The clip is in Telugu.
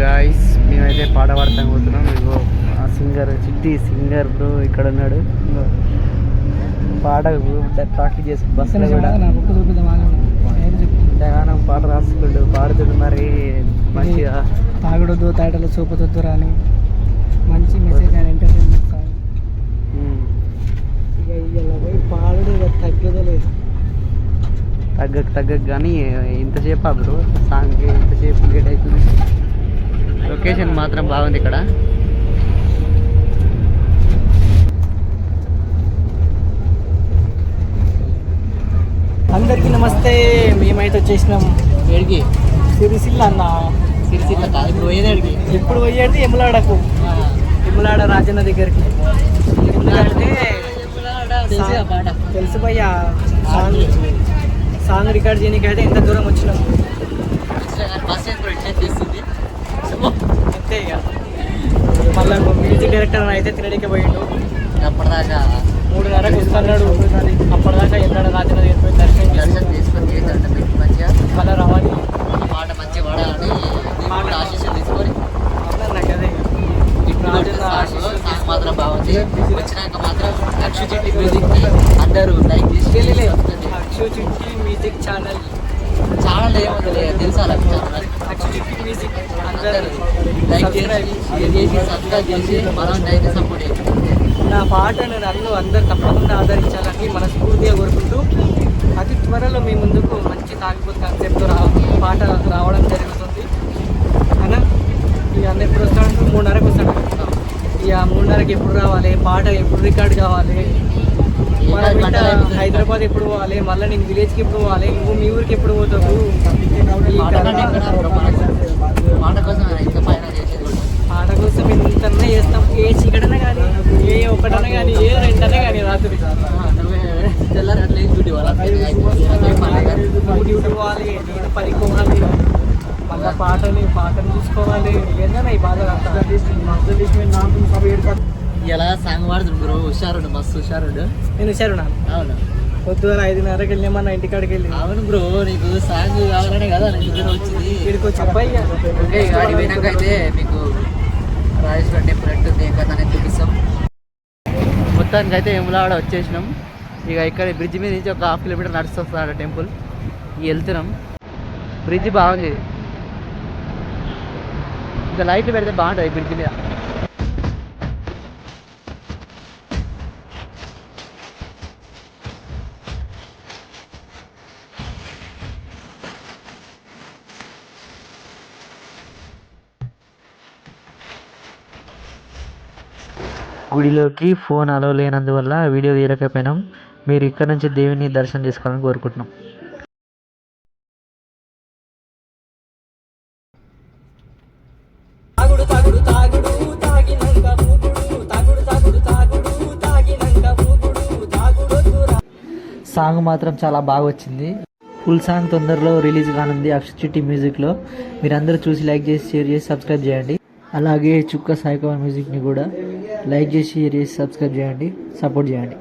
గాయస్ మేమైతే పాట పాడతాం పోతున్నాం. ఇగో ఆ సింగర్ చిట్టి సింగర్ ఇక్కడ ఉన్నాడు. పాట ప్రాక్టీస్ చేసి బస్సులో కూడా. పాట రాసుకుంటూ పాడుతుండు మరి. మంచిగా. తాగడొద్దు తాటలు చూపతొద్దు రాని. మంచి మెసేజ్ అని ఎంటర్టైన్మెంట్ సాంగ్ ఉమ్, ఇక ఇలా పోయి పాడడు ఇక తగ్గదలేదు తగ్గక తగ్గక కానీ ఇంతసేపు బ్రో సాంగ్ ఇంతసేపు లేట్ అవుతుంది లొకేషన్ మాత్రం బాగుంది ఇక్కడ. అందరికీ నమస్తే మేమైతే వచ్చేసినాం ఏడికి? సిరిసిల్ల అన్న. సిరిసిల్ల ఇప్పుడు పోయేదేడికి ఎప్పుడు పోయేది ఎములాడకు ఎములాడ రాజన్న దగ్గరికి. తెలుసు భయ్య. సాంగ్ సాంగ్ రికార్డ్ చేయడానికి అయితే ఎంత దూరం వచ్చినాం. బస్ చేస్తుంది? అంతే ఇక. మళ్ళీ మ్యూజిక్ డైరెక్టర్ అయితే తినడానికి పోయిండు. అప్పటిదాకా మూడున్నరకు వస్తున్నాడు. అప్పటిదాకా ఎన్నడ పోయి దర్శనం దర్శనం చేసుకొని తీసుకొని మంచిగా. మళ్ళీ రావాలి పాట మంచిగా పాడాలని కూడా ఆశీస్సులు తీసుకొని. నాకు అదే సాంగ్ మాత్రం బాగుంది. వచ్చినాక మాత్రం అక్షు చెట్టి మ్యూజిక్కి అందరూ లైక్ చేసి. అక్షు చిట్టి మ్యూజిక్ ఛానల్. ఛానల్ ఏముంది తెలుసా లక్ష ఛానల్? మ్యూజిక్ అందరూ లైక్ చేసి షేర్ చేసి సబ్స్క్రైబ్ చేసి మనం సపోర్ట్ చేయండి నా పాటను నన్ను అందరు తప్పకుండా ఆదరించాలని మనస్ఫూర్తిగా కోరుకుంటూ అతి త్వరలో మీ ముందుకు మంచి తాగిపోతు కాన్సెప్ట్ రా పాట రావడం జరుగుతుంది. అన్న ఇక అన్న ఎప్పుడు వస్తాడు? మూడున్నరకు వస్తాడు. ఇక మూడున్నరకి ఎప్పుడు రావాలి? పాట ఎప్పుడు రికార్డ్ కావాలి? హైదరాబాద్ ఎప్పుడు పోవాలి? మళ్ళీ నేను విలేజ్కి ఎప్పుడు పోవాలి? నువ్వు మీ ఊరికి ఎప్పుడు పోతావు? పాట కోసం ఇంత చేస్తాం. ఏ చీకటనే కానీ ఏ ఒకటనే కానీ ఏ రెండనే కానీ రాత్రి. తెల్లారి అట్లా డ్యూటీ నాకేం డ్యూటీ పోవాలి. నేను మళ్ళీ పాటని పాటను చూసుకోవాలి. ఏందన్నా ఈ బాధ ఇలా సాంగ్ పాడుతుంది బ్రో హుషారుండు మస్తు హుషారుండు. నేను వచ్చారు నా అవును. పొద్దున ఐదున్నరకి వెళ్ళామన్నా ఇంటికాడికి వెళ్ళి అవును బ్రో నీకు సాంగ్ కావాలనే కదా నిద్ర వచ్చింది. ఇక్కడికి వచ్చి అబ్బాయి ఓకే ఇక ఆడికి పోయినాక అయితే మీకు రాజేశ్వర టెంపుల్ ఎట్టుంది కదా అనేది చూపిస్తాం. మొత్తానికి అయితే ఎములాడ వచ్చేసినాం. ఇక ఇక్కడ బ్రిడ్జ్ మీద నుంచి ఒక హాఫ్ కిలోమీటర్ నడుస్తూ వస్తున్నాడు టెంపుల్. ఇక వెళ్తున్నాం. బ్రిడ్జ్ బాగుంది. ఇంకా లైట్లు పెడితే బాగుంటుంది బ్రిడ్జ్ మీద. గుడిలోకి ఫోన్ అలో లేనందువల్ల వీడియో తీయలేకపోయినాం. మీరు ఇక్కడ నుంచి దేవుని దర్శనం చేసుకోవాలని కోరుకుంటున్నాం. సాంగ్ మాత్రం చాలా బాగా వచ్చింది ఫుల్ సాంగ్ తొందరలో రిలీజ్ కానుంది అక్ష చిట్టి మ్యూజిక్లో మీరందరూ చూసి లైక్ చేసి షేర్ చేసి సబ్స్క్రైబ్ చేయండి. అలాగే చుక్క సాయికవన్ మ్యూజిక్ని కూడా. లైక్ చేసి సబ్స్క్రైబ్ చేయండి సపోర్ట్ చేయండి.